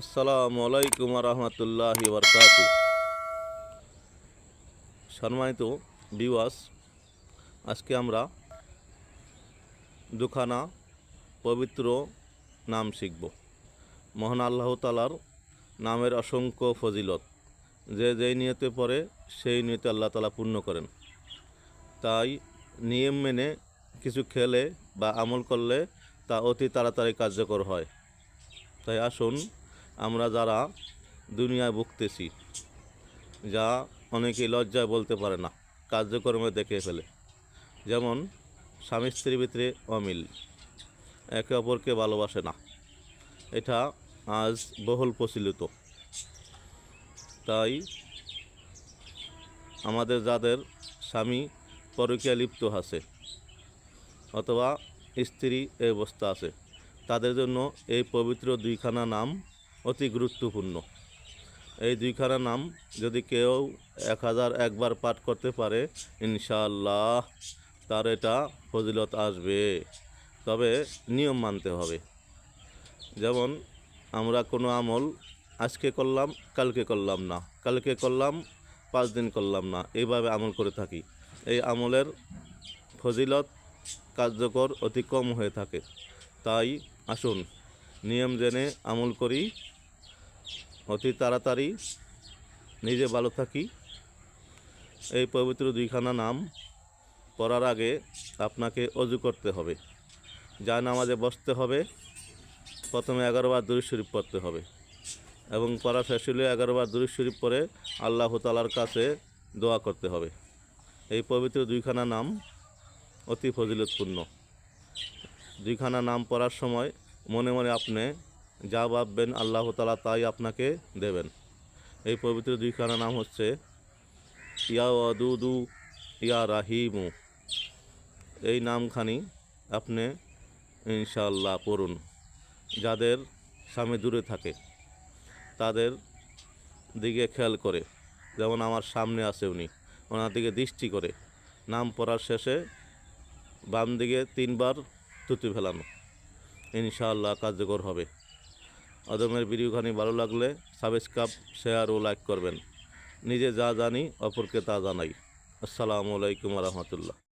আসসালামু আলাইকুম রহমতুল্লাহি বরকাত সম্মানিত বিওয়াস আজকে আমরা দুখানা পবিত্র নাম শিখব। মহান আল্লাহ তালার নামের অসংখ্য ফজিলত। যে যেই নিয়তে পড়ে, সেই নিয়তে আল্লাহ তালা পূর্ণ করেন। তাই নিয়ম মেনে কিছু খেলে বা আমল করলে তা অতি তাড়াতাড়ি কার্যকর হয়। তাই আসুন আমরা যারা দুনিয়ায় ভুগতেছি, যা অনেকে লজ্জায় বলতে পারে না, কার্যক্রমে দেখে ফেলে। যেমন, স্বামী স্ত্রীর ভিতরে অমিল, একে অপরকে ভালোবাসে না। এটা আজ বহুল প্রচলিত। তাই আমাদের যাদের স্বামী পরকীয়া লিপ্ত আছে, অথবা স্ত্রী এই অবস্থা আছে, তাদের জন্য এই পবিত্র দুইখানা নাম অতি গুরুত্বপূর্ণ। এই দুইখানা নাম যদি কেউ এক হাজার একবার পাঠ করতে পারে, ইনশাআল্লাহ তার এটা ফজিলত আসবে। তবে নিয়ম মানতে হবে। যেমন, আমরা কোনো আমল আজকে করলাম, কালকে করলাম না। কালকে করলাম, পাঁচ দিন করলাম না। এইভাবে আমল করে থাকি। এই আমলের ফজিলত কার্যকর অতি কম হয়ে থাকে। তাই আসুন নিয়ম জেনে আমল করি। অতি তাড়াতাড়ি নিজে ভালো থাকি। এই পবিত্র দুইখানা নাম পড়ার আগে আপনাকে অজু করতে হবে। যা নামাজে বসতে হবে, প্রথমে এগারোবার দুরুদ শরীফ পড়তে হবে এবং পড়া শেষ হলে এগারোবার দুরুদ শরীফ পরে আল্লাহ তালার কাছে দোয়া করতে হবে। এই পবিত্র দুইখানা নাম অতি ফজিলতপূর্ণ। দুইখানা নাম পড়ার সময় মনে মনে আপনি যা ভাববেন আল্লাহ তালা তাই আপনাকে দেবেন। এই পবিত্র দুইখানা নাম হচ্ছে, ইয়া অদুদু ইয়া রাহিমু। এই নামখানি আপনি ইনশাল্লাহ পড়ুন। যাদের স্বামী দূরে থাকে, তাদের দিকে খেয়াল করে। যেমন আমার সামনে আছে উনি, ওনার দিকে দৃষ্টি করে। নাম পড়ার শেষে বাম দিকে তিনবার তুতি ফেলানো। ইনশাআল্লাহ কার্যকর হবে। অদমের ভিডিওখানি ভালো লাগলে সাবস্ক্রাইব শেয়ার ও লাইক করবেন। নিজে যা জানি, অপরকে তা জানাই। আসসালামু আলাইকুম রহমতুল্লাহ।